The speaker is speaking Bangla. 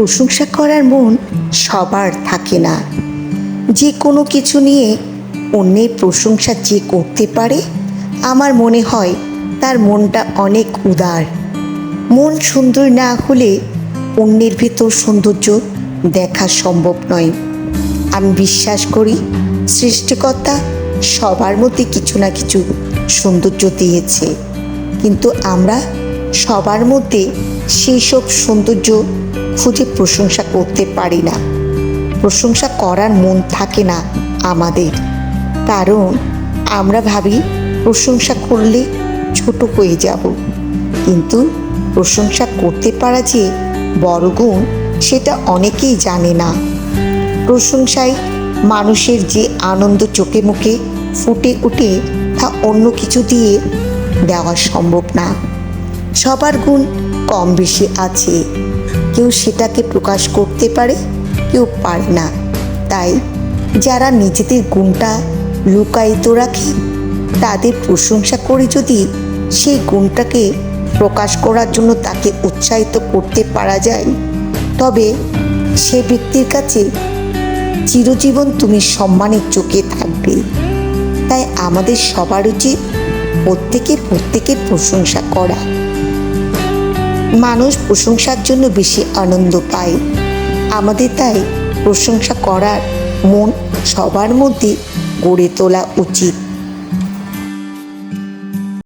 প্রশংসা করার মন সবার থাকে না। যে কোনো কিছু নিয়ে অন্যের প্রশংসা যে করতে পারে, আমার মনে হয় তার মনটা অনেক উদার। মন সুন্দর না হলে অন্যের ভেতর সৌন্দর্য দেখা সম্ভব নয়। আমি বিশ্বাস করি সৃষ্টিকর্তা সবার মধ্যে কিছু না কিছু সৌন্দর্য দিয়েছে। কিন্তু আমরা সবার মধ্যে সেই সব সৌন্দর্য খুঁজে প্রশংসা করতে পারি না। প্রশংসা করার মন থাকে না আমাদের। কারণ আমরা ভাবি, প্রশংসা করলে ছোট হয়ে যাব। কিন্তু প্রশংসা করতে পারা যে বড় গুণ, সেটা অনেকেই জানে না। প্রশংসায় মানুষের যে আনন্দ চোখে মুখে ফুটে ওঠে তা অন্য কিছু দিয়ে দেওয়া সম্ভব না। সবার গুণ কম বেশি আছে। কেউ সেটাকে প্রকাশ করতে পারে, কেউ পারে না। তাই যারা নিজেদের গুণটা লুকায়িত রাখে, তাদের প্রশংসা করে যদি সেই গুণটাকে প্রকাশ করার জন্য তাকে উৎসাহিত করতে পারা যায়, তবে সে ব্যক্তির কাছে চিরজীবন তুমি সম্মানের চোখে থাকবে। তাই আমাদের সবার উচিত প্রত্যেকে প্রত্যেকের প্রশংসা করা। মানুষ প্রশংসার জন্য বেশি আনন্দ পায়। আমাদের তাই প্রশংসা করার মন সবার মধ্যে গড়ে তোলা উচিত।